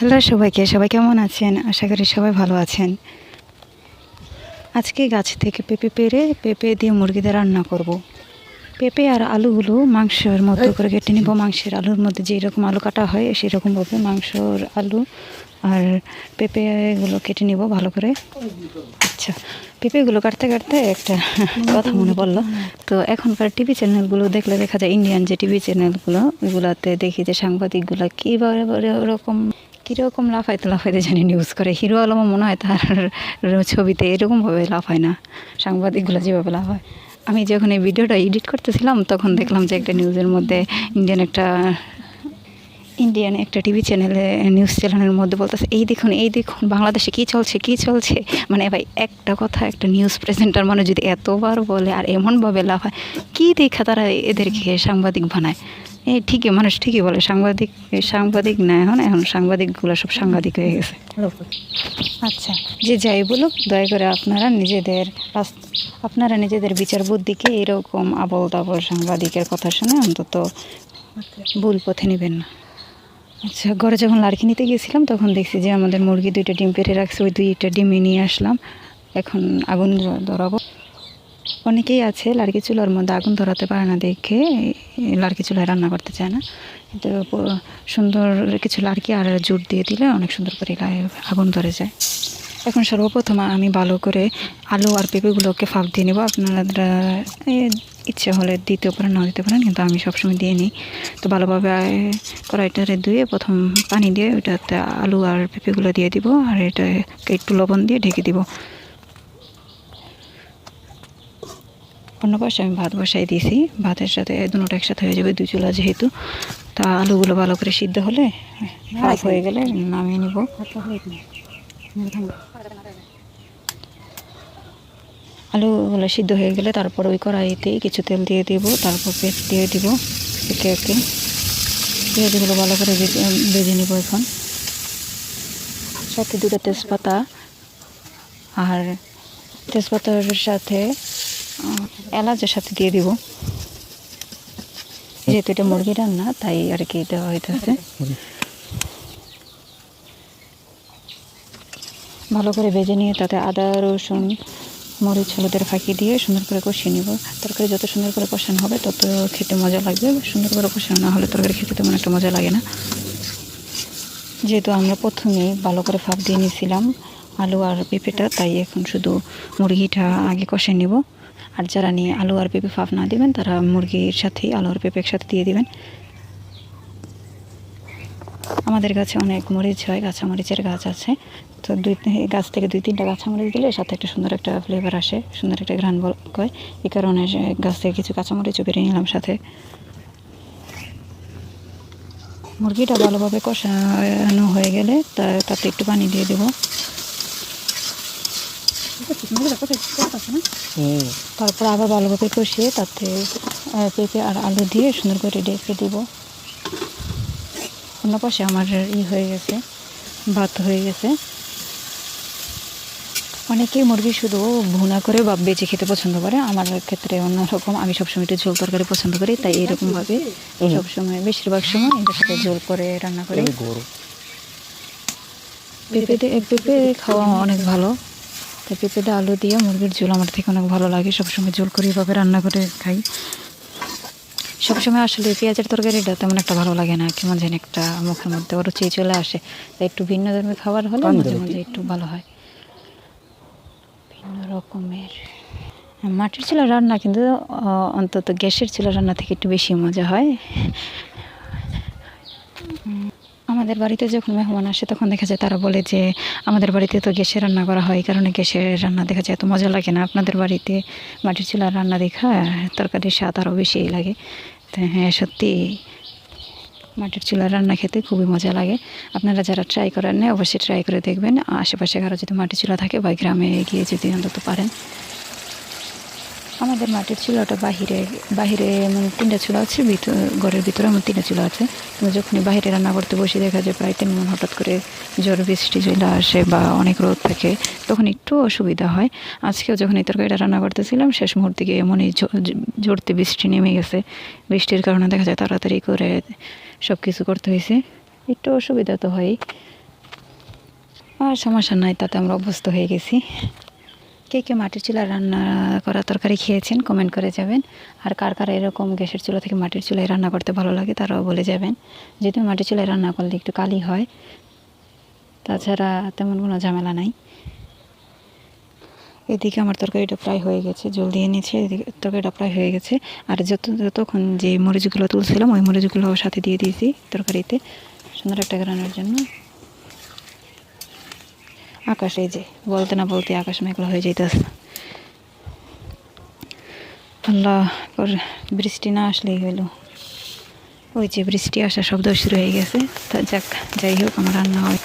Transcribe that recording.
Hello সবাইকে সবাই কেমন আছেন? আশা করি সবাই ভালো আছেন। আজকে গাছ থেকে পেঁপে পেরে পেঁপে দিয়ে মুরগিদের রান্না করব। পেঁপে আর আলুগুলো মাংসের মতো করে কেটে নিব। মাংসের আলুর মধ্যে যেই রকম আলু কাটা হয় সেরকমভাবে মাংসর আলু আর পেঁপেগুলো কেটে নিব ভালো করে। আচ্ছা পেঁপেগুলো কাটতে কাটতে একটা কথা মনে পড়ল। তো এখনকার টিভি চ্যানেলগুলো দেখলে দেখা যায় ইন্ডিয়ান যে টিভি চ্যানেলগুলো ওইগুলোতে দেখি যে সাংবাদিকগুলো কীভাবে ওরকম কীরকম লাফাইতে লাফাইতে জানি নিউজ করে। হিরো আলমও মনে হয় তার ছবিতে এরকমভাবে লাফায় না। সাংবাদিকগুলো যেভাবে লাফায়। আমি যখন এই ভিডিওটা এডিট করতেছিলাম, তখন দেখলাম যে একটা নিউজের মধ্যে ইন্ডিয়ান একটা ইন্ডিয়ান একটা টিভি চ্যানেলে নিউজ চ্যানেলের মধ্যে বলতেছে, এই দেখুন এই দেখুন, বাংলাদেশে কী চলছে কী চলছে? মানে ভাই, একটা কথা, একটা নিউজ প্রেজেন্টার মানে যদি এতবার বলে আর এমনভাবে লাফায়, কী দেখা তারা এদেরকে সাংবাদিক বানায়? এই ঠিকই, মানুষ ঠিকই বলে। সাংবাদিক সাংবাদিক না এখন এখন সাংবাদিকগুলো সব সাংবাদিক হয়ে গেছে। আচ্ছা যে যাই বলুক, দয়া করে আপনারা নিজেদের আপনারা নিজেদের বিচার বুদ্ধিকে এরকম আবল তাবল সাংবাদিকের কথা শুনে অন্তত ভুল পথে নেবেন না। আচ্ছা ঘরে যখন লাড়কি নিতে গেছিলাম তখন দেখছি যে আমাদের মুরগি দুইটা ডিম পেড়ে রাখছে, ওই দুইটা ডিমই নিয়ে আসলাম। এখন আগুন ধরাবো। অনেকেই আছে, লাড়কি চুলার মধ্যে আগুন ধরাতে পারে না দেখে, লাড়কি চুলায় রান্না করতে চায় না। কিন্তু সুন্দর কিছু লাড়কি আর জুট দিয়ে দিলে অনেক সুন্দর করে আগুন ধরে যায়। এখন সর্বপ্রথম আমি ভালো করে আলু আর পেঁপেগুলোকে ফাঁক দিয়ে নেব। আপনারা ইচ্ছে হলে দিতেও পারেন না দিতে পারেন, কিন্তু আমি সবসময় দিয়ে নিই। তো ভালোভাবে কড়াইটারে ধুয়ে প্রথম পানি দিয়ে ওইটাতে আলু আর পেঁপেগুলো দিয়ে দিব, আর এটাকে একটু লবণ দিয়ে ঢেকে দিব। অন্য পাশে আমি ভাত বসাই দিয়েছি। ভাতের সাথে দুটো একসাথে হয়ে যাবে দুই চুলা যেহেতু। তা আলুগুলো ভালো করে সিদ্ধ হলে হাফ হয়ে গেলে নামিয়ে নিব। আলুগুলো সিদ্ধ হয়ে গেলে তারপর ওই কড়াইতেই কিছু তেল দিয়ে দিব, তারপর পেঁয়াজ দিয়ে দিব। একে একে পেঁয়াজগুলো ভালো করে ভেজে নিব এখন। সাথে দুটো তেজপাতা আর তেজপাতার সাথে এলাচের সাথে দিয়ে দিব। যেহেতু এটা মুরগি রান্না, তাই আর কি দেওয়া হইতেছে। ভালো করে ভেজে নিয়ে তাতে আদা, রসুন, মরিচ, হলুদের ফাঁকি দিয়ে সুন্দর করে কষিয়ে নিব। তরকারি যত সুন্দর করে কষানো হবে, তত খেতে মজা লাগবে। সুন্দর করে কষানো না হলে তরকারি খেতে তেমন একটা মজা লাগে না। যেহেতু আমরা প্রথমেই ভালো করে ফাঁপ দিয়ে নিয়েছিলাম আলু আর পেঁপেটা, তাই এখন শুধু মুরগিটা আগে কষে নেব। আর যারা নিয়ে আলু আর পেঁপে ফাঁপ না দিবেন, তারা মুরগির সাথেই আলু আর পেঁপে একসাথে দিয়ে দিবেন। আমাদের গাছে অনেক মরিচ হয় গাছা মরিচের গাছ আছে। তো দুই গাছ থেকে দুই তিনটা গাছা মরিচ দিলে সাথে একটা সুন্দর একটা ফ্লেভার আসে, সুন্দর একটা ঘ্রাণ হয় এই কারণে গাছ থেকে কিছু কাঁচামরিচও বেরিয়ে নিলাম সাথে। মুরগিটা ভালোভাবে কষানো হয়ে গেলে তাতে একটু পানি দিয়ে দেবো। তারপর আবার ভালোভাবে কষিয়ে তাতে পেঁপে আর আলু দিয়ে সুন্দর করে ডেকে দিব। অন্য পাশে আমার ই হয়ে গেছে ভাত হয়ে গেছে। অনেকেই মুরগি শুধু ভুনা করে বা বেঁচে খেতে পছন্দ করে। আমার ক্ষেত্রে অন্যরকম আমি সবসময় একটু ঝোল তরকারি পছন্দ করি তাই এরকমভাবে সবসময় বেশিরভাগ সময় এটার সাথে ঝোল করে রান্না করি। পেঁপে দিয়ে পেঁপে খাওয়া অনেক ভালো। তাই পেঁপেটা আলু দিয়ে মুরগির ঝোল আমার থেকে অনেক ভালো লাগে। সবসময় ঝোল করে এভাবে রান্না করে খাই। সবসময় আসলে পেঁয়াজের তরকারিটা তেমন একটা ভালো লাগে না কেমন যেন একটা মুখের মধ্যে ওর চেয়ে চলে আসে। তাই একটু ভিন্ন ধর্মী খাবার হলে মাঝে মাঝে একটু ভালো হয়। ভিন্ন রকমের। মাটির চুলা রান্না কিন্তু অন্তত গ্যাসের চুলা রান্না থেকে একটু বেশি মজা হয়। আমাদের বাড়িতে যখন মেহমান আসে, তখন দেখা যায় তারা বলে যে, আমাদের বাড়িতে তো গ্যাসে রান্না করা হয়। কারণে গ্যাসের রান্না দেখা যায় এত মজা লাগে না। আপনাদের বাড়িতে মাটির চুলার রান্না দেখা? তরকারির স্বাদ আরও বেশি লাগে। হ্যাঁ সত্যি। মাটির চুলার রান্না খেতে খুবই মজা লাগে। আপনারা যারা ট্রাই করেন অবশ্যই ট্রাই করে দেখবেন। আশেপাশে কারও যদি মাটির চুলা থাকে বা গ্রামে গিয়ে যদি অন্তত পারেন। আমাদের মাটির চুলাটা বাহিরে বাহিরে মানে তিনটা চুলা আছে ঘরের ভিতরে আমার তিনটা চুলা আছে। কিন্তু যখনই বাইরে রান্না করতে বসে, দেখা যায় প্রায় তিন মন হঠাৎ করে ঝড়, বৃষ্টি চলে আসে বা অনেক রোদ থাকে, তখন একটু অসুবিধা হয়। আজকেও যখন এই তরকারিটা রান্না করতেছিলাম, শেষ মুহূর্তে গিয়ে এমনই ঝ- ঝ- বৃষ্টি নেমে গেছে। বৃষ্টির কারণে দেখা যায় তাড়াতাড়ি করে সব কিছু করতে হয়েছে। একটু অসুবিধা তো হয় আর সমস্যা নাই, তাতে আমরা অভ্যস্ত হয়ে গেছি। কে কে মাটির চুলায় রান্না করা তরকারি খেয়েছেন কমেন্ট করে যাবেন। আর কার কার এরকম গ্যাসের চুলা থেকে মাটির চুলায় রান্না করতে ভালো লাগে তারাও বলে যাবেন। যেহেতু মাটির চুলায় রান্না করলে একটু কালি হয়, তাছাড়া তেমন কোনো ঝামেলা নাই। এদিকে আমার তরকারিটা প্রায় হয়ে গেছে, জল দিয়ে নিয়েছে, এদিকে তরকারিটা প্রায় হয়ে গেছে। আর যত যতক্ষণ যে মরিচগুলো তুলছিলাম, ওই মরিচগুলো সাথে দিয়ে দিয়েছি তরকারিতে। সুন্দর একটা গ্রানোর জন্য। আকাশ, এই যে, বলতে না বলতে আকাশ মেঘলা হয়ে যাইতেছে। আল্লাহ বৃষ্টি না আসলেই হইল। ওই যে বৃষ্টি আসার শব্দ শুরু হয়ে গেছে। তা যাক, যাই হোক, আমার রান্না হয়।